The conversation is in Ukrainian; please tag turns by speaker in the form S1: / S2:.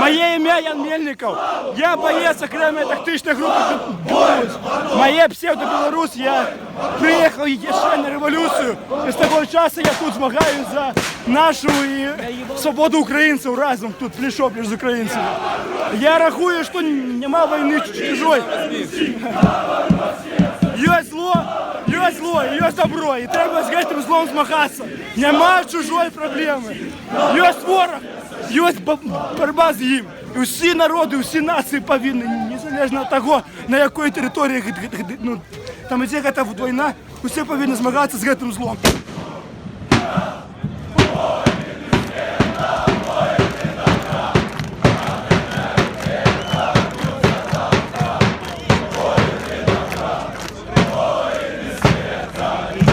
S1: Моє ім'я Ян Мельников. Я боєць окремої тактичної групи. Моє псевдо-Білорусь. Я приїхав ще на революцію. І з того часу я тут змагаюся за нашу і свободу українців разом тут пліш-опліш з українцями. Я рахую, що нема війни чужої. Є зло, є зло, є добро. І треба з цим злом змагатися. Нема чужої проблеми. Є ворог, є бо- боротьба з ним. І всі народи, всі нації повинні, незалежно від того, на якій території ну, там ця війна, усі повинні змагатися з цим злом. Hare